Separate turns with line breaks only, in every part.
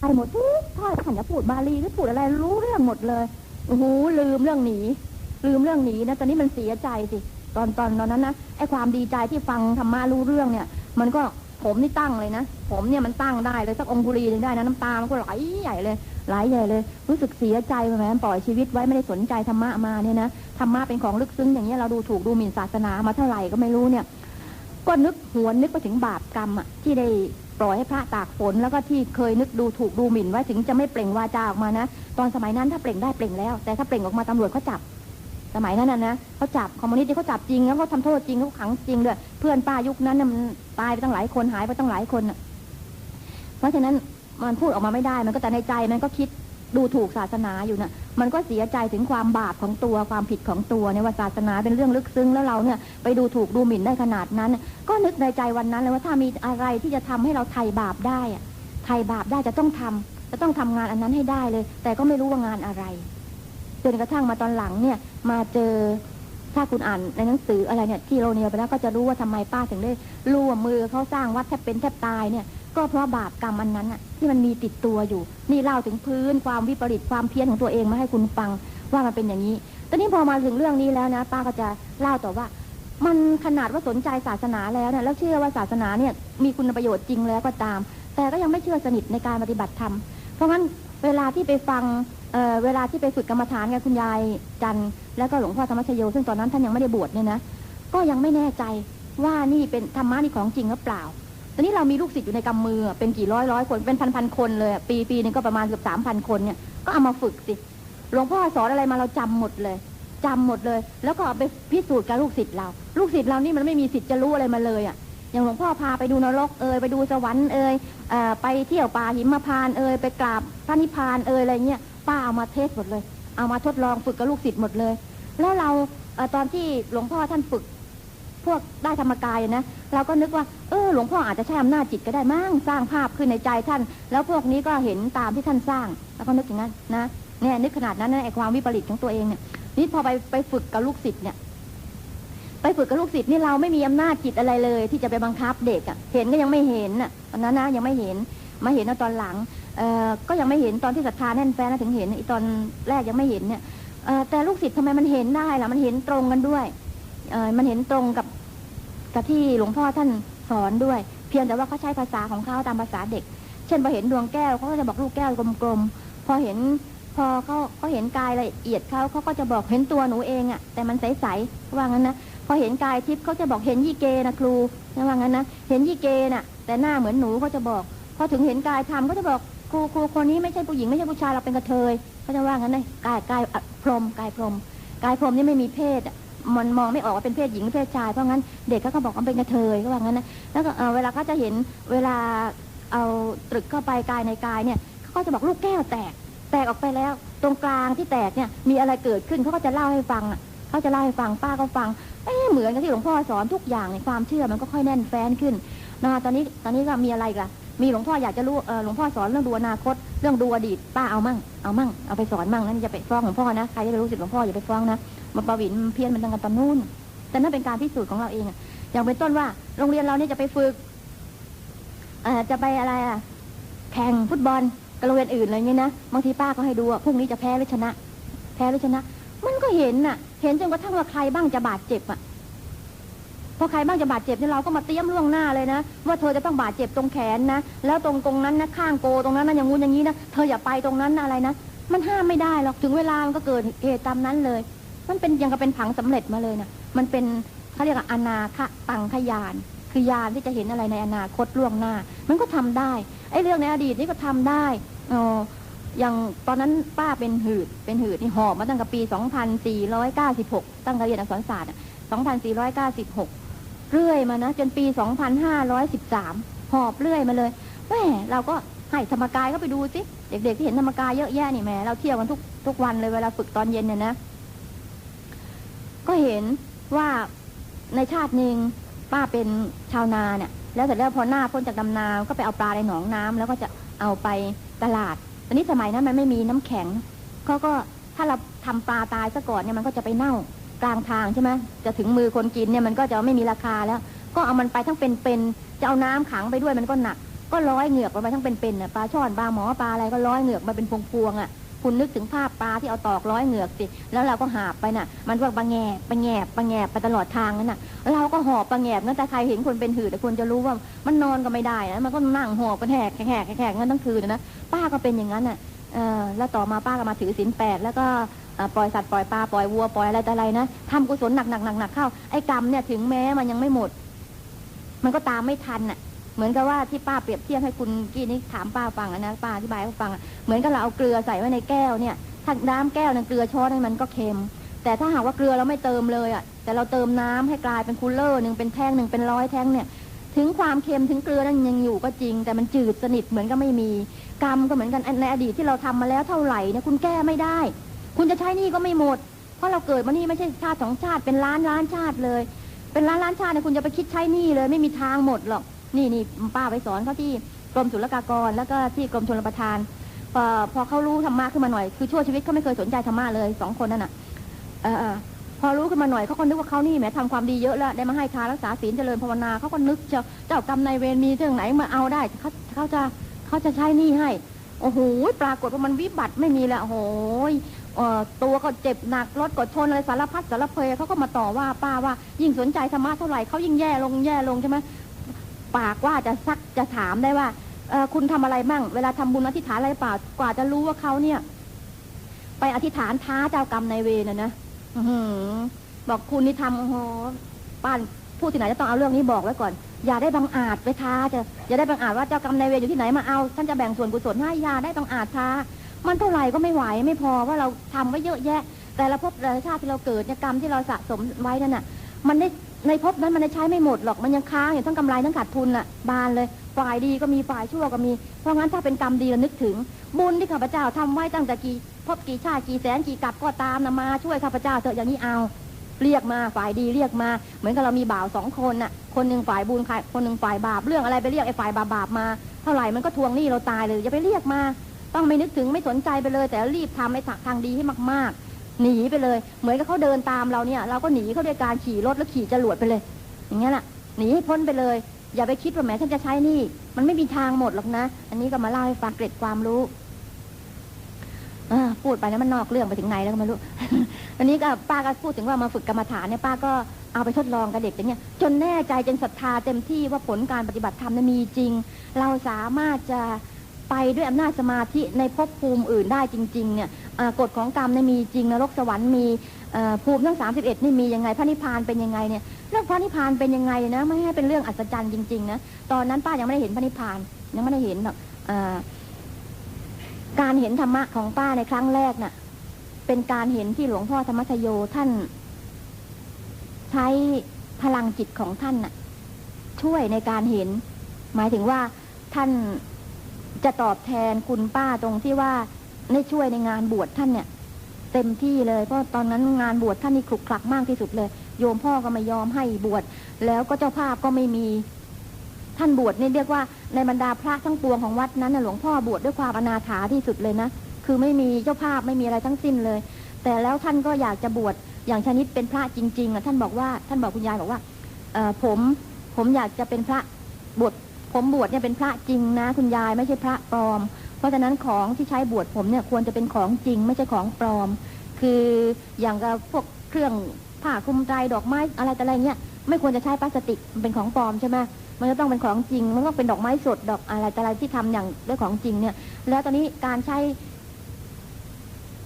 ไปหมดทุกทอดขันจะพูดบาลีหรือพูดอะไรรู้เรื่องหมดเลยโอ้โหลืมเรื่องหนีลืมเรื่องหนีนะตอนนี้มันเสียใจสิตอนตอนตอนนั้นนะไอ้ความดีใจที่ฟังธรรมะรู้เรื่องเนี่ย มันก็ผมนี่ตั้งเลยนะผมเนี่ยมันตั้งได้เลยสักองคุลีนึงได้นะน้ำตามันก็ไหลใหญ่เลยไหลใหญ่เลย รู้สึกเสียใจแหมปล่อยชีวิตไว้ไม่ได้สนใจธรรมะมาเนี่ยนะธรรมะเป็นของลึกซึ้งอย่างเงี้ยเราดูถูกดูหมิ่นศาสนามาเท่าไหร่ก็ไม่รู้เนี่ย ก็นึกหวนนึกไปถึงบาปกรรมอะที่ได้ ปล่อยให้พระตากฝนแล้วก็ที่เคยนึกดูถูกดูหมิ่นไว้ถึงจะไม่เปล่งวาจาออกมานะ ตอนสมัยนั้นถ้าเปล่งได้เปล่งแล้ว แต่ถ้าเปล่งออกมาตำรวจเขาจับ สมัยนั้นนะนะเขาจับคอมมิวนิสต์ที่เขาจับจริงแล้วเขาทำโทษจริงเขาขังจริงด้วยเพื่อนป้ายุคนั้นมันตายไปตั้งหลายคนหายไปตั้งหลายคนเพราะฉะนั้นมันพูดออกมาไม่ได้มันก็แต่ในใจมันก็คิด ดูถูกศาสนาอยู่น่ะมันก็เสียใจถึงความบาปของตัวความผิดของตัวเนี่ยว่าศาสนาเป็นเรื่องลึกซึ้งแล้วเราเนี่ยไปดูถูกดูหมิ่นได้ขนาดนั้น ก็นึกในใจวันนั้นเลยว่าถ้ามีอะไรที่จะทำให้เราไถ่บาปได้อะไถ่บาปได้จะต้องทำจะต้องทำงานอันนั้นให้ได้เลย แต่ก็ไม่รู้ว่างานอะไรจนกระทั่งมาตอนหลังเนี่ยมาเจอถ้าคุณอ่านในหนังสืออะไรเนี่ยที่โรเนียไปแล้วก็จะรู้ว่าทำไมป้าถึงได้ร่วมมือเขาสร้างวัดแทบเป็นแทบตายเนี่ย ก็เพราะบาปกรรมอันนั้นอะที่มันมีติดตัวอยู่ นี่เล่าถึงพื้นความวิปริตความเพี้ยนของตัวเองมาให้คุณฟังว่ามันเป็นอย่างนี้ ตอนนี้พอมาถึงเรื่องนี้แล้วนะ ป้าก็จะเล่าต่อว่า มันขนาดว่าสนใจศาสนาแล้วเนี่ยแล้วเชื่อว่าศาสนาเนี่ยมีคุณประโยชน์จริงแล้วก็ตาม แต่ก็ยังไม่เชื่อสนิทในการปฏิบัติธรรม เพราะงั้นเวลาที่ไปฟังเเวลาที่ไปฝึกกรรมฐานกับคุณยายจันแล้วก็หลวงพ่อธรรมชโย ซึ่งตอนนั้นท่านยังไม่ได้บวชเนี่ยนะ ก็ยังไม่แน่ใจว่านี่เป็นธรรมะนี่ของจริงหรือเปล่า ตอนนี้เรามีลูกศิษย์อยู่ในกำมือเป็นกี่ร้อยร้อยคนเป็นพันพันคนเลยปีปีหนึงก็ประมาณเกือบสามพันคนเนี่ยก็เอามาฝึกสิหลวงพ่อสอนอะไรมาเราจำหมดเลยจำหมดเลย แล้วก็ไปพิสูจน์กับลูกศิษย์เรา ลูกศิษย์เรานี่มันไม่มีสิทธิ์จะรู้อะไรมาเลยอะอย่างหลวงพ่อพาไปดูนรกเอ่ยไปดูสวรรค์เอ่ยเอไปเที่ยวป่าหิมพานเอ่ยไปกราบพระนิพพานเอ่ยอะไรเงี้ยป้าเอามาเทสหมดเลย เอามาทดลองฝึกกับลูกศิษย์หมดเลย แล้วเราเอตอนที่หลวงพ่อท่านฝึก พวกได้ธรรมกายนะเราก็นึกว่าเออหลวงพ่ออาจจะใช้อำนาจจิตก็ได้มั้งสร้างภาพขึ้นในใจท่าน แล้วพวกนี้ก็เห็นตามที่ท่านสร้าง แล้วก็นึกอย่างนั้นนะเนี่ยนึกขนาดนั้นนะไอ้ความวิปริตของตัวเองเนี่ยนี่พอไปไปฝึกกับลูกศิษย์เนี่ย ไปฝึกกับลูกศิษย์นี่เราไม่มีอำนาจจิตอะไรเลย ที่จะไปบังคับเด็กอะ่ะ เห็นก็ยังไม่เห็นอะตอนนั้นนะยังไม่เห็นมาเห็นตอนหลังเอ่อก็ยังไม่เห็นตอนที่ศรัทธาแน่นแฟ้นะถึงเห็นอีตอนแรกยังไม่เห็นเนี่ยเอ่อแต่ลูกศิษย์ทำไมมันเห็นได้ล่ะมันเห็นตรงกันด้วยเอ่อมันเห็นตรงกับ กับที่หลวงพ่อท่านสอนด้วย เพียงแต่ว่าเขาใช้ภาษาของเขาตามภาษาเด็ก เช่นพอเห็นดวงแก้วเขาก็จะบอกลูกแก้วกลมๆพอเห็นพอเขาเขาเห็นกายละเอียดเขาเขาก็จะบอกเห็นตัวหนูเองอะแต่มันใสๆว่างั้นนะพอเห็นกายทิพย์เขาจะบอกเห็นยี่เกนะครูนะว่างั้นนะเห็นยี่เกน่ะ แต่หน้าเหมือนหนูเขาจะบอก พอถึงเห็นกายธรรมก็จะบอกครูครูคนนี้ไม่ใช่ผู้หญิงไม่ใช่ผู้ชายเราเป็นกระเทยเขาจะว่างั้นเลยกายกายพรมกายพรมกายพรมนี่ไม่มีเพศอะ มันมองไม่ออกว่าเป็นเพศหญิงหรือเพศชาย เพราะงั้นเด็กเขาก็บอกว่าเป็นกระเทยก็ว่างั้นนะแล้วก็เอ่อเวลาเขาจะเห็นเวลาเอาตรึกเข้าไปกายในกายเนี่ยเขาก็จะบอกลูกแก้วแตก แตกออกไปแล้ว ตรงกลางที่แตกเนี่ยมีอะไรเกิดขึ้นเขาก็จะเล่าให้ฟังอะเขาจะเล่าให้ฟังป้าก็ฟังเอ๊เหมือนกับที่หลวงพ่อสอนทุกอย่างในความเชื่อมันก็ค่อยแน่นแฟ้นขึ้นนะตอนนี้ตอนนี้ก็มีอะไรกล่ะ มีหลวงพ่ออยากจะรู้หลวงพ่อสอนเรื่องดูอนาคต เรื่องดูอดีตป้าเอามั่งเอามั่งเอาไปสอนมั่งนั่นจะไปฟ้องหลวงพ่อนะใครจะไปรู้สิทธิหลวงพ่ออย่าไปฟ้องนะมันประวินเพี้ยนมันตั้งกันตอนนู้นแต่นั่นเป็นการพิสูจน์ของเราเองอย่างเป็นต้นว่าโรงเรียนเราเนี่ยจะไปฝึกอจะไปอะไรอะแข่งฟุตบอลกับโรงเรียนอื่นอะไรเงี้ยนะบางทีป้าก็ให้ดูว่าพรุ่งนี้จะแพ้หรือชนะ แพ้หรือชนะ มันก็เห็นน่ะ เห็นจนกระทั่งว่าใครบ้างจะบาดเจ็บอะ พอใครบ้างจะบาดเจ็บเนี่ยเราก็มาเตรียมล่วงหน้าเลยนะ ว่าเธอจะต้องบาดเจ็บตรงแขนนะ แล้วตรงตรงนั้นนะข้างโกตรงนั้นนะอย่างงู้นอย่างนี้นะเธออย่าไปตรงนั้นนะอะไรนะมันห้ามไม่ได้หรอกถึงเวลามันก็เกิดเหตุตามนั้นเลย มันเป็นยังกับเป็นผังสำเร็จมาเลยนะมันเป็นเขาเรียกว่าอนาคตังขยานคือยานที่จะเห็นอะไรในอนาคตล่วงหน้า มันก็ทำได้ไอ้เรื่องในอดีตนี่ก็ทำได้อ๋ออย่างตอนนั้นป้าเป็นหืดเป็นหืดนี่หอบมาตั้งแต่ปี 2496 ตั้งแต่เรียนอักษรศาสตร์อะ2496 เรื่อยมานะจนปี 2513 หอบเรื่อยมาเลยแหมเราก็ให้ธรรมกายก็ไปดูสิเด็กๆที่เห็นธรรมกายเยอะแยะนี่แหมเราเที่ยวกันทุกทุกวันเลยเวลาฝึกตอนเย็นเนี่ยนะ ก็เห็นว่าในชาติหนึ่งป้าเป็นชาวนาเนี่ย แล้วเสร็จแล้วพอหน้าพ้นจากดำนา ก็ไปเอาปลาในหนองน้ำแล้วก็จะเอาไปตลาดตอนนี้สมัยนั้นมันไม่มีน้ำแข็งเขาก็ถ้าเราทำปลาตายซะก่อนเนี่ยมันก็จะไปเน่า กลางทางใช่ไหมจะถึงมือคนกินเนี่ยมันก็จะไม่มีราคาแล้ว ก็เอามันไปทั้งเป็นๆจะเอาน้ำขังไปด้วยมันก็หนัก ก็ร้อยเหงือกลงไปทั้งเป็นๆปลาช่อนปลาหมอปลาอะไรก็ร้อยเหงือกมาเป็นพวงๆอะคุณนึกถึงภาพปลาที่เอาตอกร้อยเหงือกสิ แล้วเราก็หาบไปน่ะ มันก็ปลาแงบปลาแงบปลาแงบไปตลอดทางนั่นน่ะ เราก็หอบปลาแงบนั่นแต่ใครเห็นคนเป็นหืดแต่คุณจะรู้ว่ามันนอนก็ไม่ได้นะมันก็นั่งหอบกันแหกแหกแหกงั้นทั้งคืนนะ ป้าก็เป็นอย่างนั้นน่ะ เออแล้วต่อมาป้าก็มาถือศีลแปดแล้วก็ เอ่อปล่อยสัตว์ปล่อยปลาปล่อยวัวปล่อยอะไรแต่อะไรนะทำกุศลหนักหนักหนักหนักเข้าไอ้กรรมเนี่ยถึงแม้มันยังไม่หมด มันก็ตามไม่ทันน่ะ เหมือนกับว่าที่ป้าเปรียบเทียบให้คุณกี้นี่ถามป้าฟังอะนะป้าอธิบายให้ฟังอะเหมือนกับเราเอาเกลือใส่ไว้ในแก้วเนี่ยถ้าน้ำแก้วนั้นเกลือช้อนนั้นมันก็เค็ม แต่ถ้าหากว่าเกลือเราไม่เติมเลยอะ แต่เราเติมน้ำให้กลายเป็นคูลเลอร์หนึ่งเป็นแท่งหนึ่งเป็นร้อยแท่งเนี่ย ถึงความเค็มถึงเกลือนั้นยังอยู่ก็จริง แต่มันจืดสนิทเหมือนก็ไม่มี กรรมก็เหมือนกันในอดีตที่เราทำมาแล้วเท่าไหร่เนี่ยคุณแก้ไม่ได้ คุณจะใช้หนี่ก็ไม่หมด เพราะเราเกิดมานี่ไม่ใช่ชาติสองชาติเป็นล้านล้านชาติเลย เป็นล้านล้านชาติเนี่ยคุณจะไปคิดใช้หนี่เลย ไม่มีทางหมดหรอกนี่นี่ป้าไปสอนเขาที่กรมศุลกากร แล้วก็ที่กรมชลประทานพอพอเขารู้ธรรมะขึ้นมาหน่อยคือชั่วชีวิตเขาไม่เคยสนใจธรรมะเลยสองคนนั่นน่ะเออพอรู้ขึ้นมาหน่อยเขาก็นึกว่าเขานี่แหมทำความดีเยอะแล้วได้มาให้ทานรักษาศีลเจริญภาวนาเขาก็นึกเจ้าเจ้ากรรมนายเวรมีเรื่องไหนมาเอาได้เขาเขาจะเขาจะใช้นี่ให้ โอ้โหปรากฏว่ามันวิบัติไม่มีแล้วโอ้โห เอ่อตัวก็เจ็บหนักรถก็ชนอะไรสารพัดสารเพเขาก็มาต่อว่าป้าว่า ยิ่งสนใจธรรมะเท่าไหร่เขายิ่งแย่ลงแย่ลงใช่ไหมปากว่าจะซักจะถามได้ว่าเอ่อคุณทำอะไรมั่ง เวลาทำบุญอธิษฐานอะไรเปล่ากว่าจะรู้ว่าเขาเนี่ย ไปอธิษฐานท้าเจ้ากรรมนายเวรนะนะบอกคุณนี่ทำโอ้โหป้านพูดที่ไหนจะต้องเอาเรื่องนี้บอกไว้ก่อน อย่าได้บังอาจไปท้าจะอย่าได้บังอาจว่าเจ้ากรรมนายเวรอยู่ที่ไหนมาเอาท่านจะแบ่งส่วนกุศลให้อย่าได้บังอาจท้า มันเท่าไหร่ก็ไม่ไหวไม่พอว่าเราทำไว้เยอะแยะ แต่ละภพแต่ละชาติที่เราเกิดเนี่ยกรรมที่เราสะสมไว้นั่นน่ะ มันได้ในภพนั้นมันได้ใช้ไม่หมดหรอกมันยังค้างอยู่ทั้งกำไรทั้งขาดทุนน่ะบานเลยฝ่ายดีก็มีฝ่ายชั่วก็มี เพราะงั้นถ้าเป็นกรรมดีเรานึกถึง บุญที่ข้าพเจ้าทำไว้ตั้งแต่กี่ภพกี่ชาติกี่แสนกี่กับก็ตามนะมาช่วยข้าพเจ้าเถอะอย่างนี้เอา เรียกมาฝ่ายดีเรียกมา เหมือนกับเรามีบ่าวสองคนน่ะ คนหนึ่งฝ่ายบุญใครคนหนึ่งฝ่ายบาปเรื่องอะไรไปเรียกไอ้ฝ่ายบาปบาปมาเท่าไหร่มันก็ทวงหนี้เราตายเลยอย่าไปเรียกมา ต้องไม่นึกถึงไม่สนใจไปเลย แต่รีบทำให้ทางดีให้มาก ๆ หนีไปเลย เหมือนกับเขาเดินตามเราเนี่ย เราก็หนีเขาด้วยการขี่รถแล้วขี่จรวดไปเลย อย่างเงี้ยแหละหนีให้พ้นไปเลย อย่าไปคิดว่าแหมฉันจะใช้นี่ มันไม่มีทางหมดหรอกนะ อันนี้ก็มาเล่าให้ฟังเกร็ดความรู้พูดไปแล้วมันนอกเรื่องไปถึงไหนแล้วก็ไม่รู้อันนี้ก็ป้าก็พูดถึงว่ามาฝึกกรรมฐานเนี่ยป้าก็เอาไปทดลองกับเด็กอย่างเงี้ยจนแน่ใจจนศรัทธาเต็มที่ว่าผลการปฏิบัติธรรมนั้นมีจริง เราสามารถจะ ไปด้วยอำนาจสมาธิในภพภูมิอื่นได้จริง ๆ เนี่ยกฎของกรรมเนี่ยมีจริงนรกสวรรค์มีภูมิทั้งสามสิบเอ็ดนี่มียังไงพระนิพพานเป็นยังไงเนี่ยเรื่องพระนิพพานเป็นยังไงนะไม่ให้เป็นเรื่องอัศจรรย์จริงๆนะตอนนั้นป้ายังไม่ได้เห็นพระนิพพานยังไม่ได้เห็นหรอกาการเห็นธรรมะของป้าในครั้งแรกน่ะ เป็นการเห็นที่หลวงพ่อธรรมชโยท่าน ใช้พลังจิตของท่านน่ะ ช่วยในการเห็น หมายถึงว่าท่าน จะตอบแทนคุณป้าตรงที่ว่าได้ช่วยในงานบวชท่านเนี่ย เต็มที่เลยเพราะตอนนั้นงานบวชท่านนี่ขลุกขลักมากที่สุดเลย โยมพ่อก็ไม่ยอมให้บวชแล้วก็เจ้าภาพก็ไม่มีท่านบวชนี่เรียกว่าในบรรดาพระทั้งปวงของวัดนั้นหลวงพ่อบวชด้วยความอนาถาที่สุดเลยนะคือไม่มีเจ้าภาพไม่มีอะไรทั้งสิ้นเลย แต่แล้วท่านก็อยากจะบวชอย่างชนิดเป็นพระจริงๆอะท่านบอกว่าท่านบอกคุณยายบอกว่าเออผมผมอยากจะเป็นพระบวช ผมบวชเนี่ยเป็นพระจริงนะ คุณยายไม่ใช่พระปลอม เพราะฉะนั้นของที่ใช้บวชผมเนี่ยควรจะเป็นของจริง ไม่ใช่ของปลอม คืออย่างกับพวกเครื่องผ้าคลุมใจดอกไม้อะไรแต่อะไรเงี้ยไม่ควรจะใช้พลาสติกมันเป็นของปลอมใช่ไหมมันจะต้องเป็นของจริง มันต้องเป็นดอกไม้สดดอกอะไรแต่อะไรที่ทำอย่างด้วยของจริงเนี่ย แล้วตอนนี้การใช้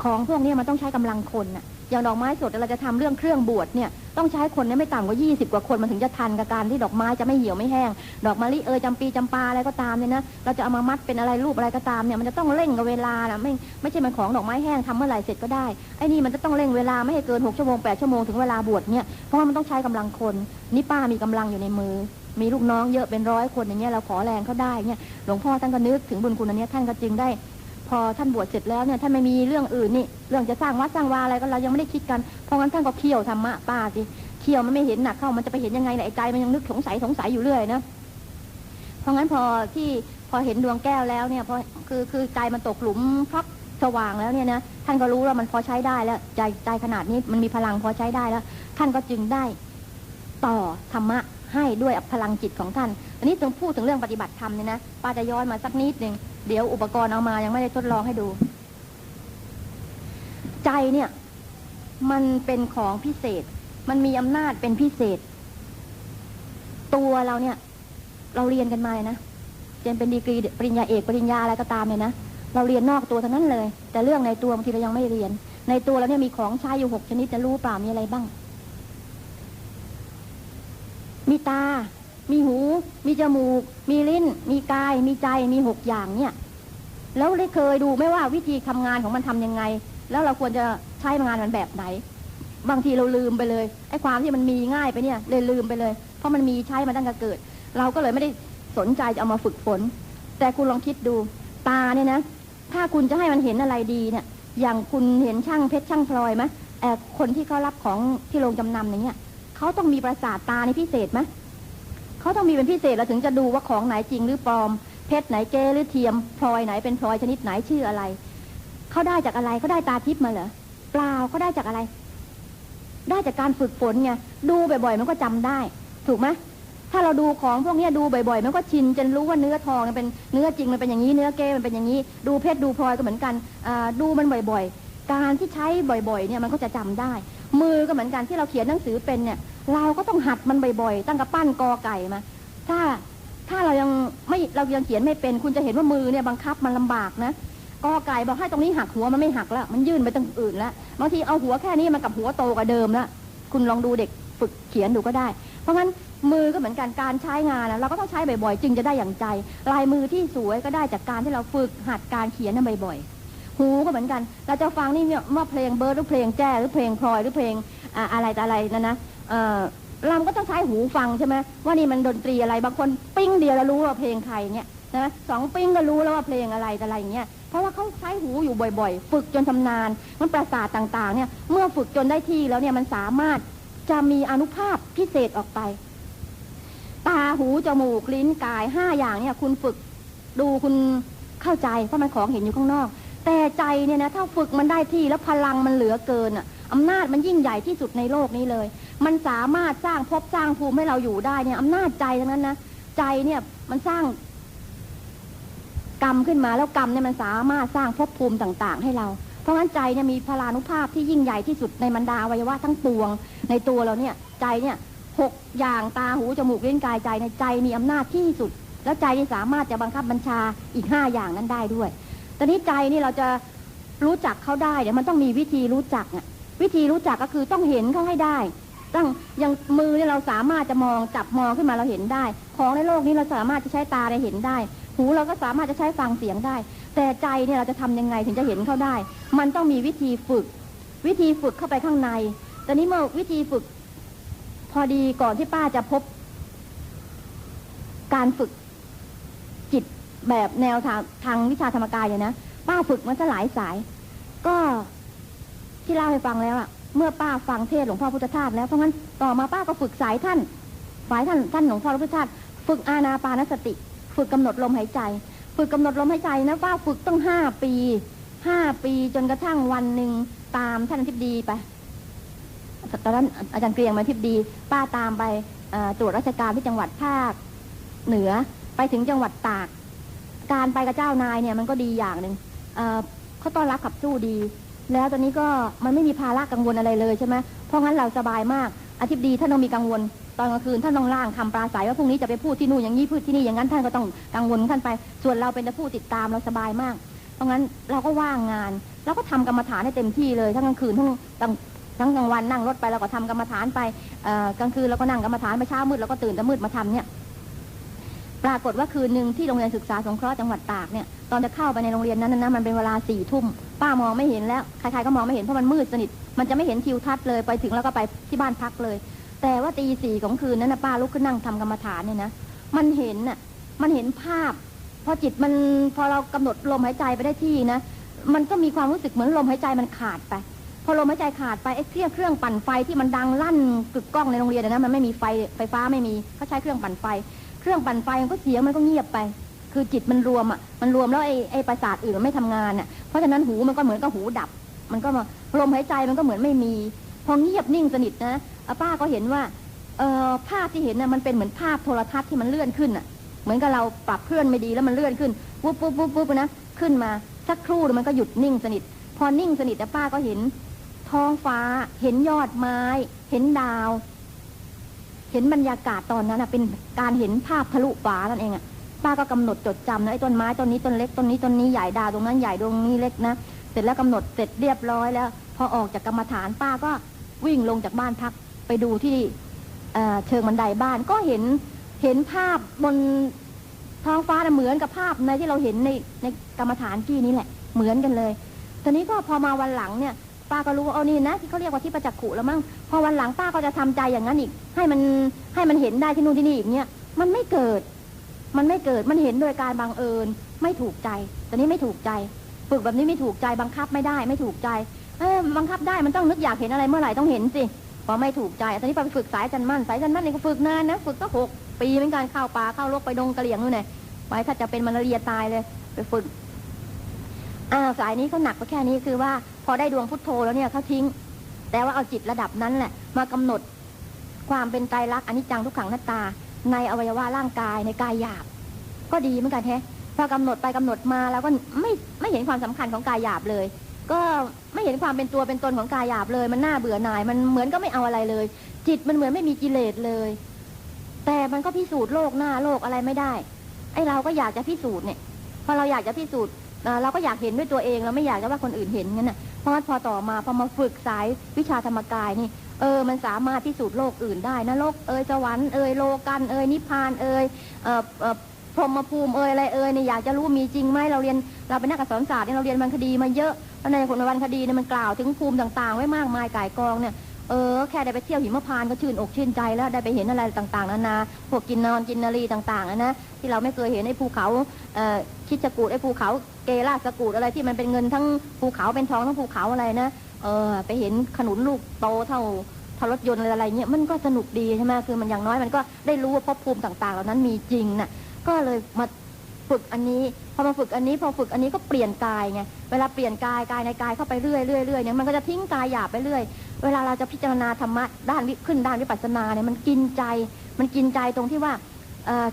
ของพวกนี้มันต้องใช้กำลังคนน่ะอย่างดอกไม้สดเราจะทำเรื่องเครื่องบวชเนี่ย ต้องใช้คนเนี่ยไม่ต่ำกว่า 20 กว่าคนมันถึงจะทันกับการที่ดอกไม้จะไม่เหี่ยวไม่แห้ง ดอกมะลิเอยจำปีจำปาอะไรก็ตามเนี่ยนะเราจะเอามามัดเป็นอะไรรูปอะไรก็ตามเนี่ยมันจะต้องเร่งกับเวลานะไม่ไม่ใช่มันของดอกไม้แห้งทำเมื่อไหร่เสร็จก็ได้ไอ้นี่มันจะต้องเร่งเวลาไม่ให้เกิน6ชั่วโมง8ชั่วโมงถึงเวลาบวชเนี่ยเพราะว่ามันต้องใช้กำลังคนนี่ป้ามีกำลังอยู่ในมือ มีลูกน้องเยอะเป็นร้อยคนอย่างเงี้ยเราขอแรงเขาได้เนี่ยหลวงพ่อท่านก็นึกถึงบุญคุณอันนี้ท่านก็จึงได้ พอท่านบวชเสร็จแล้วเนี่ยท่านไม่มีเรื่องอื่นนี่เรื่องจะสร้างวัดสร้างวาอะไรก็เรายังไม่ได้คิดกันเพราะงั้นท่านก็เคี่ยวธรรมะป้าสิเคี่ยวมันไม่เห็นหนักเข้ามันจะไปเห็นยังไงไอ้ใจมันยังนึกสงสัยสงสัยอยู่เรื่อยนะเพราะงั้นพอที่พอเห็นดวงแก้วแล้วเนี่ยพอคือคือใจมันตกหลุมพับสว่างแล้วเนี่ยนะท่านก็รู้ว่ามันพอใช้ได้แล้วใจใจขนาดนี้มันมีพลังพอใช้ได้แล้ว ท่านก็จึงได้ต่อธรรมะให้ด้วยพลังจิตของท่าน อันนี้ต้องพูดถึงเรื่องปฏิบัติธรรมเนี่ยนะป้าจะย้อนมาสักนิดหนึ่ง เดี๋ยวอุปกรณ์เอามายังไม่ได้ทดลองให้ดู ใจเนี่ย มันเป็นของพิเศษ มันมีอำนาจเป็นพิเศษ ตัวเราเนี่ย เราเรียนกันมาเลยนะเรียนเป็นดีกรีปริญญาเอกปริญญาอะไรก็ตามเนี่ยนะเราเรียนนอกตัวทั้งนั้นเลย แต่เรื่องในตัวบางทีเรายังไม่เรียน ในตัวเราเนี่ยมีของใช้อยู่หกชนิดจะรู้เปล่ามีอะไรบ้าง มีตา มีหู มีจมูก มีลิ้น มีกาย มีใจ มีหกอย่างเนี่ย แล้วได้เคยดูไหม่ว่าวิธีทำงานของมันทำยังไง แล้วเราควรจะใช้งานมันแบบไหน บางทีเราลืมไปเลย ไอ้ความที่มันมีง่ายไปเนี่ย เลยลืมไปเลย เพราะมันมีใช้มาตั้งแต่เกิด เราก็เลยไม่ได้สนใจจะเอามาฝึกฝน แต่คุณลองคิดดู ตาเนี่ยนะ ถ้าคุณจะให้มันเห็นอะไรดีเนี่ย อย่างคุณเห็นช่างเพชรช่างพลอยไหมเอ่อคนที่เขารับของที่โรงจำนำอย่างเงี้ยเขาต้องมีประสาทตาในพิเศษไหม เขาต้องมีเป็นพิเศษเราถึงจะดูว่าของไหนจริงหรือปลอม เพชรไหนเก้หรือเทียมพลอยไหนเป็นพลอยชนิดไหนชื่ออะไรเขาได้จากอะไรเขาได้ตาทิพย์มาเหรอเปล่าเขาได้จากอะไร ได้จากการฝึกฝนไงดูบ่อยๆมันก็จำได้ ถูกไหมถ้าเราดูของพวกนี้ดูบ่อยๆ มันก็ชินจนรู้ว่าเนื้อทองมันเป็นเนื้อจริงมันเป็นอย่างนี้เนื้อเก้มันเป็นอย่างนี้ ดูเพชรดูพลอยก็เหมือนกันดูมันบ่อยๆ การที่ใช้บ่อยๆเนี่ยมันก็จะจำได้ มือก็เหมือนกันที่เราเขียนหนังสือเป็นเนี่ย เราก็ต้องหัดมันบ่อยๆ ตั้งแต่ปั้นกอไก่มา ถ้าถ้าเรายังไม่เรายังเขียนไม่เป็น คุณจะเห็นว่ามือเนี่ยบังคับมันลำบากนะกอไก่บอกให้ตรงนี้หักหัวมันไม่หักแล้ว มันยื่นไปตรงอื่นแล้วบางทีเอาหัวแค่นี้มันกับหัวโตกว่าเดิมแล้วคุณลองดูเด็กฝึกเขียนดูก็ได้ เพราะงั้นมือก็เหมือนกันการใช้งานนะเราก็ต้องใช้บ่อยๆ จึงจะได้อย่างใจ ลายมือที่สวยก็ได้จากการที่เราฝึกหัดการเขียนนั้นบ่อยๆ หูก็เหมือนกัน เราจะฟังนี่เนี่ยว่าเพลงเบิร์ดหรือเพลงแจ้หรือเพลงพลอยหรือเพลงอะไรแต่อะไรนั่นนะ เอ่อเราก็ต้องใช้หูฟังใช่ไหมว่านี่มันดนตรีอะไรบางคนปิ้งเดียวแล้วรู้ว่าเพลงใครเนี่ยนะสองปิ้งก็รู้แล้วว่าเพลงอะไรแต่อะไรอย่างเงี้ยเพราะว่าเขาใช้หูอยู่บ่อย ๆ ฝึกจนชำนาญมันประสาทต่างๆเนี่ยเมื่อฝึกจนได้ที่แล้วเนี่ยมันสามารถจะมีอนุภาพพิเศษออกไป ตาหูจมูกลิ้นกายห้าอย่างเนี่ยคุณฝึกดูคุณเข้าใจเพราะมันของเห็นอยู่ข้างนอก แต่ใจเนี่ยนะถ้าฝึกมันได้ที่แล้วพลังมันเหลือเกินอะอำนาจมันยิ่งใหญ่ที่สุดในโลกนี้เลย มันสามารถสร้างภพสร้างภูมิให้เราอยู่ได้เนี่ยอำนาจใจทั้งนั้นนะใจเนี่ยมันสร้างกรรมขึ้นมาแล้วกรรมเนี่ยมันสามารถสร้างภพภูมิต่าง ๆ ให้เรา เพราะงั้นใจเนี่ยมีพลานุภาพที่ยิ่งใหญ่ที่สุดในบรรดาอวัยวะทั้งปวง ในตัวเราเนี่ย ใจเนี่ยหกอย่างตาหูจมูกเลิ้นกายใจในใจมีอำนาจที่สุด แล้วใจนี่สามารถจะบังคับบัญชาอีกห้าอย่างนั้นได้ด้วย ตอนนี้ใจนี่เราจะรู้จักเขาได้เดี๋ยวมันต้องมีวิธีรู้จักอะวิธีรู้จักก็คือต้องเห็นเขาให้ได้ ตั้งอย่างมือเนี่ยเราสามารถจะมองจับมองขึ้นมาเราเห็นได้ ของในโลกนี้เราสามารถจะใช้ตาได้เห็นได้ หูเราก็สามารถจะใช้ฟังเสียงได้ แต่ใจเนี่ยเราจะทำยังไงถึงจะเห็นเขาได้ มันต้องมีวิธีฝึก วิธีฝึกเข้าไปข้างในตอนนี้เมื่อวิธีฝึก พอดีก่อนที่ป้าจะพบ การฝึกจิตแบบแนวทางทางวิชาธรรมกายเนี่ยนะป้าฝึกมันจะหลายสาย ก็ที่เล่าให้ฟังแล้วอะ เมื่อป้าฟังเทศหลวงพ่อพุทธทาสแล้วเพราะงั้นต่อมาป้าก็ฝึกสายท่านสายท่านท่านหลวงพ่อพุทธทาสฝึกอานาปานสติ ฝึกกำหนดลมหายใจ ฝึกกำหนดลมหายใจนะป้าฝึกตั้งห้าปีห้าปีจนกระทั่งวันหนึ่งตามท่านอธิบดีไปตอนนั้นอาจารย์เกรียงมาทิบดี ป้าตามไปตรวจราชการที่จังหวัดภาคเหนือไปถึงจังหวัดตาก การไปกับเจ้านายเนี่ยมันก็ดีอย่างหนึ่งเอ่อเขาต้อนรับขับสู้ดี แล้วตอนนี้ก็มันไม่มีภาระกังวลอะไรเลยใช่ไหมเพราะงั้นเราสบายมากอธิบดีท่านต้องมีกังวล ตอนกลางคืนท่านต้องล่างคำปราศัยว่าพรุ่งนี้จะไปพูดที่นู่นอย่างนี้พูดที่นี่อย่างนั้นท่านก็ต้องกังวลท่านไป ส่วนเราเป็นผู้ติดตามเราสบายมาก เพราะงั้นเราก็ว่างงานเราก็ทำกรรมฐานให้เต็มที่เลยทั้งกลางคืนทั้งทั้งกลางวันนั่งรถไปเราก็ทำกรรมฐานไปอ่อกลางคืนเราก็นั่งกรรมฐานไปเช้ามืดเราก็ตื่นแต่มืดมาทำเนี่ย ปรากฏว่าคืนหนึ่งที่โรงเรียนศึกษาสงเคราะห์จังหวัดตากเนี่ยตอนจะเข้าไปในโรงเรียนนั้นนะมันเป็นเวลาสี่ทุ่มป้ามองไม่เห็นแล้วใครๆก็มองไม่เห็นเพราะมันมืดสนิทมันจะไม่เห็นทิวทัศน์เลยไปถึงแล้วก็ไปที่บ้านพักเลย แต่ว่าตีสี่ของคืนนั้นนะป้าลุกขึ้นนั่งทำกรรมฐานเนี่ยนะมันเห็นน่ะมันเห็นภาพ พอจิตมันพอเรากำหนดลมหายใจไปได้ที่นะมันก็มีความรู้สึกเหมือนลมหายใจมันขาดไป พอลมหายใจขาดไปไอ้เครื่องเครื่องปั่นไฟที่มันดังลั่นกึกก้องในโรงเรียนนะมันไม่มีไฟไฟฟ้าไม่มีเขาใช้เครื่องปั่นไฟ เครื่องปั่นไฟมันก็เสียงมันก็เงียบไป คือจิตมันรวมอะมันรวมแล้วไอ้ไอ้ประสาทอื่นมันไม่ทำงานอะเพราะฉะนั้นหูมันก็เหมือนกับหูดับ มันก็มาลมหายใจมันก็เหมือนไม่มี พอเงียบนิ่งสนิทนะป้าก็เห็นว่าเอ่อภาพที่เห็นน่ะมันเป็นเหมือนภาพโทรทัศน์ที่มันเลื่อนขึ้นน่ะ เหมือนกับเราปรับเคลื่อนไม่ดีแล้วมันเลื่อนขึ้นปุ๊บปุ๊บปุ๊บปุ๊บนะขึ้นมาสักครู่มันก็หยุดนิ่งสนิท พอนิ่งสนิทแต่ป้าก็เห็น ท้องฟ้าเห็นยอดไม้ เห็นดาว เห็นบรรยากาศตอนนั้นน่ะเป็นการเห็นภาพทะลุฟ้านั่นเองอะป้าก็กำหนดจดจำนะไอ้ต้นไม้ต้นนี้ต้นเล็กต้นนี้ต้นนี้ใหญ่ดาวตรงนั้นใหญ่ตรงนี้เล็กนะเสร็จแล้วกำหนดเสร็จเรียบร้อยแล้ว พอออกจากกรรมฐานป้าก็วิ่งลงจากบ้านพักไปดูที่เอเชิงบันไดบ้านก็เห็นเห็นภาพบนท้องฟ้าเหมือนกับภาพในที่เราเห็นในในกรรมฐานที่นี้แหละ เหมือนกันเลย ตอนนี้ก็พอมาวันหลังเนี่ย ป้าก็รู้ว่าเอานี่นะที่เขาเรียกว่าที่ประจักขุแล้วมั้งพอวันหลังป้าก็จะทำใจอย่างนั้นอีก ให้มันให้มันเห็นได้ที่นู่นที่นี่อีกเนี่ยมันไม่เกิด มันไม่เกิดมันเห็นโดยการบังเอิญ ไม่ถูกใจตอนนี้ไม่ถูกใจฝึกแบบนี้ไม่ถูกใจบังคับไม่ได้ไม่ถูกใจเออบังคับได้มันต้องนึกอยากเห็นอะไรเมื่อไหร่ต้องเห็นสิพอไม่ถูกใจตอนนี้ไปฝึกสายจันมั่นสายจันมั่นนี่ก็ฝึกนานนะฝึกก็หกปีเหมือนกันเข้าป่าเข้าโลกไปดงกระเหลี่ยงนู่นไงไปถ้าจะเป็นมาลาเรียตายเลย ไปฝึก อ่าสายนี้เขาหนักก็แค่นี้คือว่าพอได้ดวงพุทโธแล้วเนี่ยเขาทิ้ง แต่ว่าเอาจิตระดับนั้นแหละ มากำหนดความเป็นไตรลักษณ์อนิจจังทุกขังหน้าตา ในอวัยวะร่างกายในกายหยาบ ก็ดีเหมือนกันแฮะพอกำหนดไปกำหนดมาแล้วก็ไม่ไม่เห็นความสำคัญของกายหยาบเลย ก็ไม่เห็นความเป็นตัวเป็นตนของกายหยาบเลย มันน่าเบื่อหน่าย มันเหมือนก็ไม่เอาอะไรเลย จิตมันเหมือนไม่มีกิเลสเลย แต่มันก็พิสูจน์โลกหน้าโลกอะไรไม่ได้ไอเราก็อยากจะพิสูจน์เนี่ยพอเราอยากจะพิสูจน์ เราก็อยากเห็นด้วยตัวเองเราไม่อยากจะว่าคนอื่นเห็นงั้นน่ะเพราะว่าพอต่อมาพอมาฝึกสายวิชาธรรมกายนี่เออมันสามารถพิสูจน์โลกอื่นได้นะโลกเอยสวรรค์เอยโลกันเอยนิพพานเอยเอ่อเอ่อพรหมภูมิเอยอะไรเอยเนี่ยอยากจะรู้มีจริงไหมเราเรียนเราเป็นนักอักษรศาสตร์เนี่ยเราเรียนวรรณคดีมาเยอะแล้วในคนวรรณคดีเนี่ยมันกล่าวถึงภูมิต่างๆ ไว้มากมายก่ายกองเนี่ยเออแค่ได้ไปเที่ยวหิมพานต์ก็ชื่นอกชื่นใจแล้วได้ไปเห็นอะไรต่างๆนานาพวกกินนอนกินนารีต่างๆนะที่เราไม่เคยเห็นไอ้ภูเขาเอ่อคิดจะกูดไอ้ภูเขา กลาสกูดอะไรที่มันเป็นเงินทั้งภูเขาเป็นทองทั้งภูเขาอะไรนะเออไปเห็นขนุนลูกโตเท่าเท่ารถยนต์อะไรเงี้ยมันก็สนุกดีใช่ไหมคือมันอย่างน้อยมันก็ได้รู้ว่าภพภูมิต่างๆ เหล่านั้นมีจริงน่ะก็เลยมาฝึกอันนี้พอมาฝึกอันนี้พอฝึกอันนี้ก็เปลี่ยนกายไงเวลาเปลี่ยนกายกายในกายเข้าไปเรื่อยเรื่อยเรื่อยเนี่ยมันก็จะทิ้งกายหยาบไปเรื่อย เวลาเราจะพิจารณาธรรมะด้านวิขึ้นด้านวิปัสสนาเนี่ยมันกินใจ มันกินใจตรงที่ว่า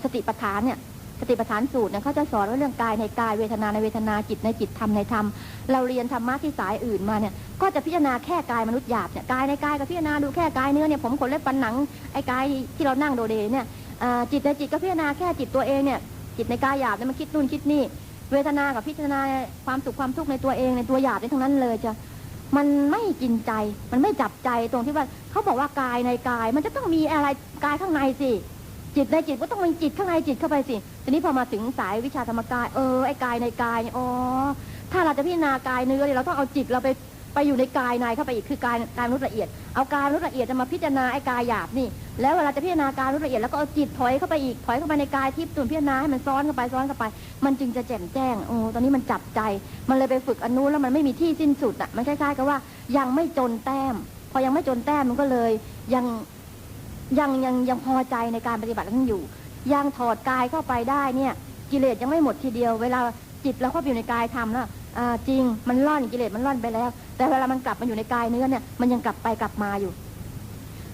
สติปัฏฐานเนี่ย สติปัฏฐานสูตรเนี่ยเขาจะสอนว่าเรื่องกายในกายเวทนาในเวทนาจิตในจิตธรรมในธรรม เราเรียนธรรมะที่สายอื่นมาเนี่ยก็จะพิจารณาแค่กายมนุษย์หยาบเนี่ยกายในกายก็พิจารณาดูแค่กายเนื้อเนี่ยผมขนเล็บฟันหนังไอ้กายที่เรานั่งโดเดเนี่ยเอ่อจิตในจิตก็พิจารณาแค่จิตตัวเองเนี่ยจิตในกายหยาบเนี่ยมันคิดนู่นคิดนี่ เวทนากับพิจารณาความสุขความทุกข์ในตัวเองในตัวหยาบในทั้งนั้นเลยจะมันไม่กินใจ มันไม่จับใจตรงที่ว่าเขาบอกว่ากายในกาย มันจะต้องมีอะไรกายข้างในสิ จิตในจิตก็ต้องมีจิตข้างในจิตเข้าไปสิ ทีนี้พอมาถึงสายวิชาธรรมกาย เออไอ้กายในกายเนี่ยอ๋อถ้าเราจะพิจารณากายเนื้อเนี่ยเราต้องเอาจิตเราไปไปอยู่ในกายในเข้าไปอีกคือกายกายมนุษย์ละเอียดเอากายมนุษย์ละเอียดจะมาพิจารณาไอ้กายหยาบนี่ แล้วเวลาจะพิจารณากายมนุษย์ละเอียดแล้วก็เอาจิตถอยเข้าไปอีกถอยเข้าไปในกายที่ตุนพิจารณาให้มันซ้อนเข้าไปซ้อนเข้าไป มันจึงจะแจ่มแจ้งโอ้ตอนนี้มันจับใจ มันเลยไปฝึกอนุแล้วมันไม่มีที่สิ้นสุดอะมันคล้ายๆกับว่ายังไม่จนแต้ม พอยังไม่จนแต้มมันก็เลยยังยังยังยังพอใจในการปฏิบัตินั้นอยู่ ยังถอดกายเข้าไปได้เนี่ยกิเลสยังไม่หมดทีเดียว เวลาจิตเราเข้าไปอยู่ในกายทำแล้วจริงมันล่อนกิเลสมันล่อนไปแล้ว แต่เวลามันกลับมาอยู่ในกายเนื้อเนี่ยมันยังกลับไปกลับมาอยู่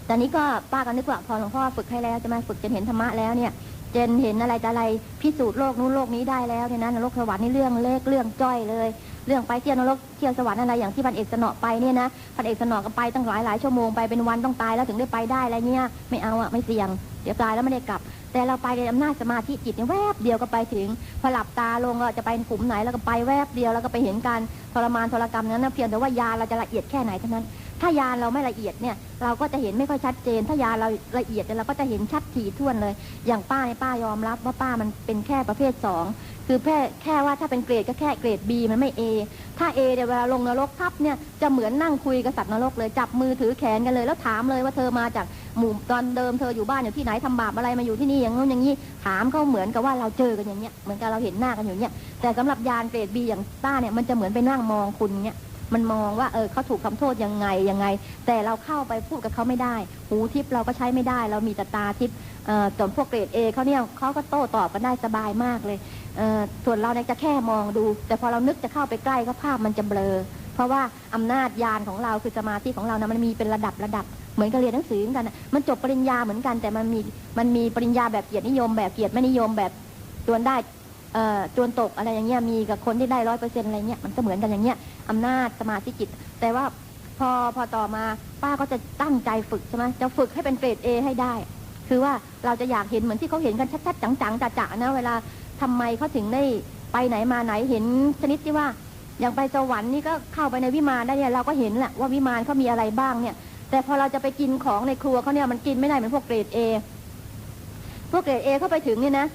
แต่นี้ก็ป้าก็นึกว่าพอหลวงพ่อฝึกให้แล้วจะมาฝึกจนเห็นธรรมะแล้วเนี่ยเจนเห็นอะไรแต่อะไรพิสูจน์โลกนู้นโลกนี้ได้แล้วเนี่ยนะนรกสวรรค์นี่เรื่องเล็กเรื่องจ้อยเลย เรื่องไปเที่ยวนรกเที่ยวสวรรค์อะไรอย่างที่พันเอกสนอไปเนี่ยนะพันเอกสนอก็ไปตั้งหลายหลายชั่วโมงไปเป็นวันต้องตายแล้วถึงได้ไปได้อะไรเงี้ยไม่เอาอะไม่เสี่ยงเดี๋ยวตายแล้วไม่ได้กลับ แต่เราไปในอำนาจสมาธิจิตเนี่ยแวบเดียวก็ไปถึง พอหลับตาลงก็จะไปขุ่มไหนแล้วก็ไปแวบเดียวแล้วก็ไปเห็นการทรมานทรกรรมนั้นนะเพียงแต่ว่ายาเราจะละเอียดแค่ไหนเท่านั้น ถ้ายาเราไม่ละเอียดเนี่ยเราก็จะเห็นไม่ค่อยชัดเจน ถ้ายาเราละเอียดเนี่ยเราก็จะเห็นชัดถี่ถ้วนเลย อย่างป้าในยป้ายอมรับว่าป้ามันเป็นแค่ประเภทสอง คือแค่แค่ว่าถ้าเป็นเกรดก็แค่เกรด B มันไม่ A ถ้า A เดี๋ยวเวลาลงนรกทับเนี่ยจะเหมือนนั่งคุยกับสัตว์นรกเลยจับมือถือแขนกันเลย แล้วถามเลยว่าเธอมาจากหมู่ตอนเดิมเธออยู่บ้านอยู่ที่ไหนทำบาปอะไรมาอยู่ที่นี่อย่างนู้นอย่างนี้ถามเขาเหมือนกับว่าเราเจอกันอย่างเงี้ยเหมือนกับเราเห็นหน้ากันอยู่เนี้ยแต่สำหรับยานเกรด B อย่างป้าเนี่ยมันจะเหมือนไปนั่งมองคุณเงี้ย มันมองว่าเออเขาถูกทำโทษยังไงยังไง แต่เราเข้าไปพูดกับเขาไม่ได้ หูทิพย์เราก็ใช้ไม่ได้ เรามีแต่ตาทิพย์เอ่อส่วนพวกเกรดเอเขาเนี่ยเขาก็โต้ตอบกันได้สบายมากเลยเอ่อส่วนเราเนี่ยจะแค่มองดู แต่พอเรานึกจะเข้าไปใกล้ก็ภาพมันจะเบลอ เพราะว่าอำนาจญาณของเราคือสมาธิของเรานะมันมีเป็นระดับระดับเหมือนกับเรียนหนังสือเหมือนกันมันจบปริญญาเหมือนกันแต่มันมีมันมีปริญญาแบบเกียรตินิยมแบบเกียรติไม่นิยมแบบจวนได้ จวนตกอะไรอย่างเงี้ยมีกับคนที่ได้ร้อยเปอร์เซ็นต์อะไรเงี้ยมันก็เหมือนกันอย่างเงี้ยอำนาจสมาธิจิต แต่ว่าพอพอต่อมาป้าก็จะตั้งใจฝึกใช่ไหมจะฝึกให้เป็นเกรดเอให้ได้ คือว่าเราจะอยากเห็นเหมือนที่เขาเห็นกันชัดๆจังๆจะๆนะเวลาทำไมเขาถึงได้ไปไหนมาไหนเห็นชนิดที่ว่า อย่างไปสวรรค์นี่ก็เข้าไปในวิมานได้เนี่ยเราก็เห็นแหละว่าวิมานเขามีอะไรบ้างเนี่ย แต่พอเราจะไปกินของในครัวเขาเนี่ยมันกินไม่ได้เหมือนพวกเกรดเอพวกเกรดเอเข้าไปถึงเนี่ยนะ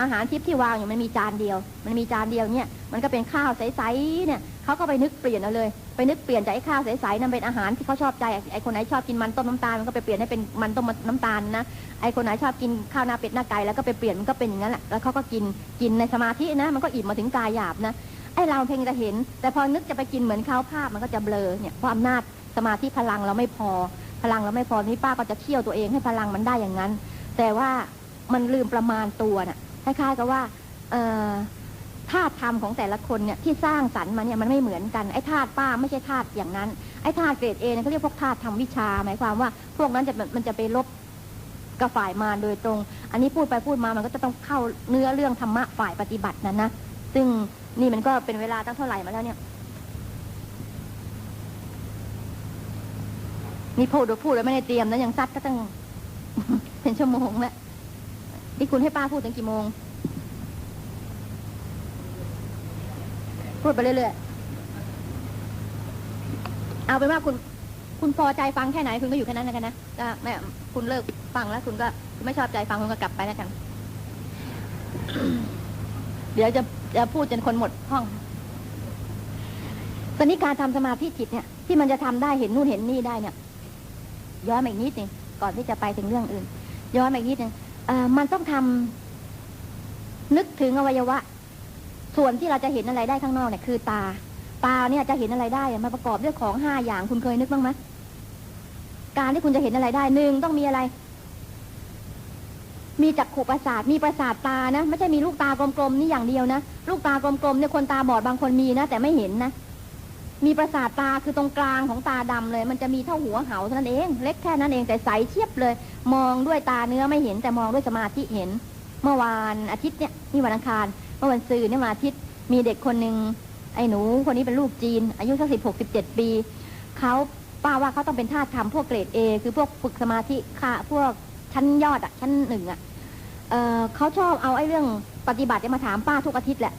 อาหารทิพย์ที่วางอยู่มันมีจานเดียว มันมีจานเดียวเนี่ยมันก็เป็นข้าวใสๆเนี่ยเขาก็ไปนึกเปลี่ยนเอาเลย ไปนึกเปลี่ยนจากไอ้ข้าวใสๆนั่นเป็นอาหารที่เขาชอบใจไอ้คนไหนชอบกินมันต้มน้ำตาลมันก็ไปเปลี่ยนให้เป็นมันต้มน้ำตาลนะไอ้คนไหนชอบกินข้าวหน้าเป็ดหน้าไก่แล้วก็ไปเปลี่ยนมันก็เป็นอย่างนั้นแหละแล้วเขาก็กินกินในสมาธินะ มันก็อิ่มมาถึงกายหยาบนะไอ้เราเพียงจะเห็น แต่พอนึกจะไปกินเหมือนเขาภาพมันก็จะเบลอเนี่ยเพราะอำนาจสมาธิพลังเราไม่พอ พลังเราไม่พอนี่ป้าก็จะเที่ยวตัวเองให้พลังมันได้อย่างนั้น แต่ว่า มันลืมประมาณตัวน่ะคล้ายๆกับว่าเอธาตุธรรมของแต่ละคนเนี่ยที่สร้างสรรค์มาเนี่ยมันไม่เหมือนกันไอ้ธาตุป้าไม่ใช่ธาตุอย่างนั้นไอ้ธาตุเกรดเอเนี่ยเขาเรียกพวกธาตุทำวิชาหมายความว่า พวกนั้นจะมันจะไปลบกับฝ่ายมารโดยตรง อันนี้พูดไปพูดมามันก็จะต้องเข้าเนื้อเรื่องธรรมะฝ่ายปฏิบัตินั้นนะซึ่งนี่มันก็เป็นเวลาตั้งเท่าไหร่มาแล้วเนี่ยนี่พูดโดยพูดแล้วไม่ได้เตรียมนะยังซัดก็ตั้งเป็นชั่วโมงแล้ว นี่คุณให้ป้าพูดถึงกี่โมง พูดไปเรื่อยๆ เอาเป็นว่าคุณ คุณพอใจฟังแค่ไหนคุณก็อยู่แค่นั้นแล้วกันนะก็แม่คุณเลิกฟังแล้ว คุณก็คุณไม่ชอบใจฟังคุณก็กลับไปแล้วกัน เดี๋ยวจะจะพูดจนคนหมดห้องตอนนี้การทำสมาธิจิตเนี่ย ที่มันจะทำได้เห็นนู่นเห็นนี่ได้เนี่ย ย้อนมาอีกนิดหนึงก่อนที่จะไปถึงเรื่องอื่น ย้อนมาอีกนิดหนึงเอ่อ มันต้องทำนึกถึงอวัยวะ ส่วนที่เราจะเห็นอะไรได้ข้างนอกเนี่ยคือตา ตาเนี่ยจะเห็นอะไรได้มาประกอบด้วยของห้าอย่างคุณเคยนึกบ้างไหมการที่คุณจะเห็นอะไรได้หนึ่งต้องมีอะไร มีจักขุประสาท มีประสาทตานะ ไม่ใช่มีลูกตากลมๆนี่อย่างเดียวนะ ลูกตากลมๆเนี่ยคนตาบอดบางคนมีนะแต่ไม่เห็นนะ มีประสาทตาคือตรงกลางของตาดำเลย มันจะมีเท่าหัวเหาเท่านั้นเอง เล็กแค่นั้นเองแต่ใสเทียบเลย มองด้วยตาเนื้อไม่เห็นแต่มองด้วยสมาธิเห็น เมื่อวานอาทิตย์เนี่ยนี่วันอังคารเมื่อวันซืนเนี่ยวันอาทิตย์มีเด็กคนหนึ่งไอ้หนูคนนี้เป็นลูกจีน อายุสักสิบหกสิบเจ็ดปีเขาป้าว่าเขาต้องเป็นท่าตุทำพวกเกรดเอคือพวกฝึกสมาธิค่ะพวกชั้นยอดอะชั้นหนึ่งอะเออเขาชอบเอาไอ้เรื่องปฏิบัติมาถามป้าทุกอาทิตย์แหละ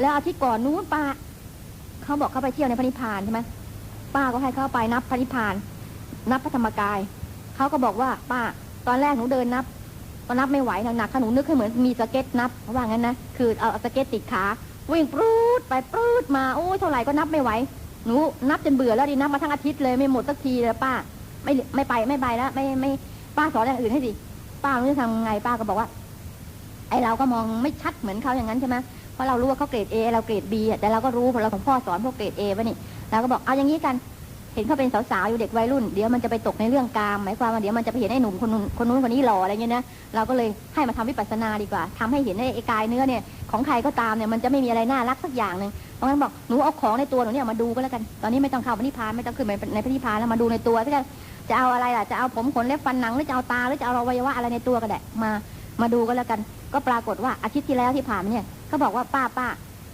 แล้วอาทิตย์ก่อนนู้นป้า เขาบอกเขาไปเที่ยวในพระนิพพานใช่ไหมป้าก็ให้เขาไปนับพระนิพพาน นับพระธรรมกายเขาก็บอกว่า ป้า ตอนแรกหนูเดินนับก็นับไม่ไหวหนักๆถ้าหนูนึกให้เหมือนมีสเก็ตนับเขาว่างั้นนะคือเอาสเก็ตติดขาวิ่งปรูดไปปรูดมาโอ้ยเท่าไหร่ก็นับไม่ไหวหนูนับจนเบื่อแล้วดินับมาทั้งอาทิตย์เลยไม่หมดสักทีเลยป้า ไม่ไม่ไปไม่ไปแล้วไม่ไม่ป้าสอนอย่างอื่นให้สิป้าไม่รู้จะทำไงป้าก็บอกว่า ไอเราก็มองไม่ชัดเหมือนเขาอย่างนั้นใช่ไหม ราะเรารู้ว่าเขาเกรดเอเราเกรดบีแต่เราก็รู้เพราะเราของพ่อสอนพวกเกรดเอวะนี่เราก็บอกเอาอย่างนี้กันเห็นเขาเป็นสาวๆอยู่เด็กวัยรุ่นเดี๋ยวมันจะไปตกในเรื่องกามหมายความว่าเดี๋ยวมันจะไปเห็นไอ้หนุ่มคนนู้นคนนู้นคนนี้หล่ออะไรเงี้ยนะเราก็เลยให้มาทำวิปัสสนาดีกว่าทำให้เห็นไอ้กายเนื้อเนี่ยของใครก็ตามเนี่ยมันจะไม่มีอะไรน่ารักสักอย่างหนึ่งเพราะงั้นบอกหนูเอาของในตัวหนูเนี่ยมาดูก็แล้วกันตอนนี้ไม่ต้องเข้าพระนิพานไม่ต้องขึ้นไปในพระนิพานแล้วมาดูในตัวที่จะเอาอะไรล่ะจะเอาผมขนเล็บฟันหนังหรือจะเอาตาหรือจะเอาอวัยวะอะไรในตัวก็ได้มามาดูก็แล้วกัน ก็ปรากฏว่าอาทิตย์ที่แล้วที่ผ่านเนี่ย เขาบอกว่าป้าป้า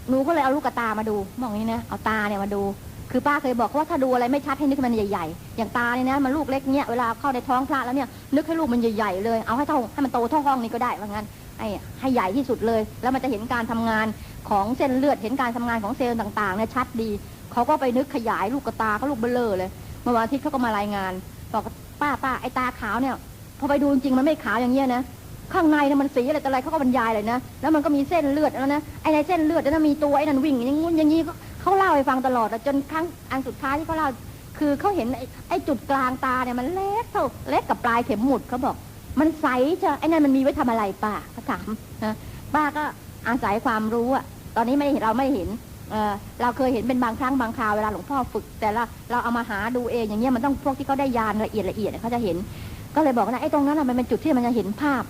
หนูก็เลยเอาลูกตามาดูมองอย่างนี้นะเอาตาเนี่ยมาดู คือป้าเคยบอกว่าถ้าดูอะไรไม่ชัดให้นึกมันใหญ่ๆ อย่างตาเนี่ยนะมันลูกเล็กเนี่ยเวลาเข้าในท้องพระแล้วเนี่ยนึกให้ลูกมันใหญ่ๆเลยเอาให้เท่าให้มันโตเท่าห้องนี้ก็ได้ว่างั้นไอ้ให้ใหญ่ที่สุดเลย แล้วมันจะเห็นการทำงานของเส้นเลือดเห็นการทำงานของเซลล์ต่างๆเนี่ยชัดดีเขาก็ไปนึกขยายลูกกระตาเขาลูกเบลอเลยเมื่อวันอาทิตย์เขาก็มารายงานบอกป้าป้าไอ้ตาขาวเนี่ยพอไปดูจริงมันไม่ขาวอย่างเงี้ยนะ ข้างในเนี่ยมันสีอะไรต่ออะไรเขาก็บรรยายเลยนะ แล้วมันก็มีเส้นเลือดแล้วนะ ไอ้ในเส้นเลือดนั้นมีตัวไอ้นั่นวิ่งอย่างงู้นอย่างงี้เขาเล่าให้ฟังตลอดจนครั้งอันสุดท้ายที่เขาเล่า คือเขาเห็นไอ้จุดกลางตาเนี่ยมันเล็กเท่าเล็กกับปลายเข็มหมุดเขาบอก มันใสเชะไอ้นั่นมันมีไว้ทำอะไรป้าเขาถามนะป้าก็อาศัยความรู้อะตอนนี้ไม่เห็นเราไม่เห็นเออเราเคยเห็นเป็นบางครั้งบางคราวเวลาหลวงพ่อฝึก แต่ละเราเอามาหาดูเองอย่างเงี้ยมันต้องพวกที่เขาได้ยานละเอียดละเอียดเขาจะเห็น ก็เลยบอกนะไอ้ตรงนั้นน่ะมันเป็นจุดที่มันจะเห็นภาพ